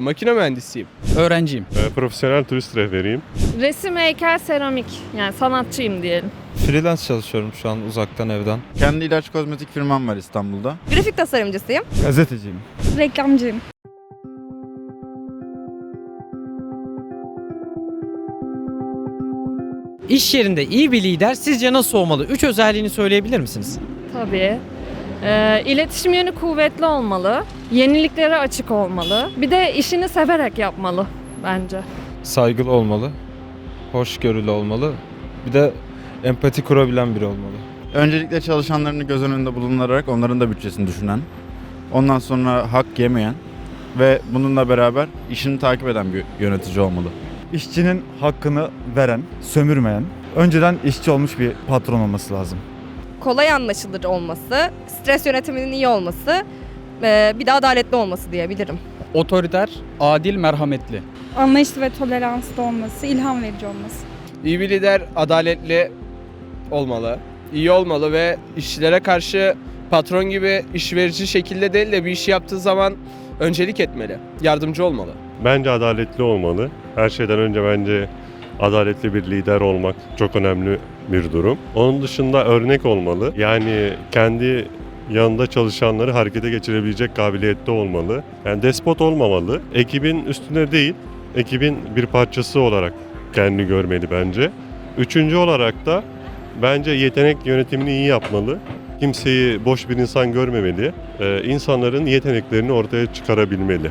Makine mühendisiyim. Öğrenciyim. E, profesyonel turist rehberiyim. Resim, heykel, seramik. Yani sanatçıyım diyelim. Freelance çalışıyorum şu an uzaktan evden. Kendi ilaç kozmetik firmam var İstanbul'da. Grafik tasarımcısıyım. Gazeteciyim. Reklamcıyım. İş yerinde iyi bir lider sizce nasıl olmalı? Üç özelliğini söyleyebilir misiniz? Tabii. Ee, iletişim yönü kuvvetli olmalı. Yeniliklere açık olmalı. Bir de işini severek yapmalı bence. Saygılı olmalı. Hoşgörülü olmalı. Bir de empati kurabilen biri olmalı. Öncelikle çalışanlarını göz önünde bulundurarak onların da bütçesini düşünen, ondan sonra hak yemeyen ve bununla beraber işini takip eden bir yönetici olmalı. İşçinin hakkını veren, sömürmeyen, önceden işçi olmuş bir patron olması lazım. Kolay anlaşılır olması, stres yönetiminin iyi olması, eee, bir de adaletli olması diyebilirim. Otoriter, adil, merhametli. Anlayışlı ve toleranslı olması, ilham verici olması. İyi bir lider adaletli olmalı. iyi olmalı ve işçilere karşı patron gibi iş verici şekilde değil de bir işi yaptığı zaman öncelik etmeli. Yardımcı olmalı. Bence adaletli olmalı. Her şeyden önce bence adaletli bir lider olmak çok önemli bir durum. Onun dışında örnek olmalı. Yani kendi yanında çalışanları harekete geçirebilecek kabiliyette olmalı. Yani despot olmamalı. Ekibin üstüne değil, ekibin bir parçası olarak kendini görmeli bence. Üçüncü olarak da bence yetenek yönetimini iyi yapmalı. Kimseyi boş bir insan görmemeli. Ee, insanların yeteneklerini ortaya çıkarabilmeli.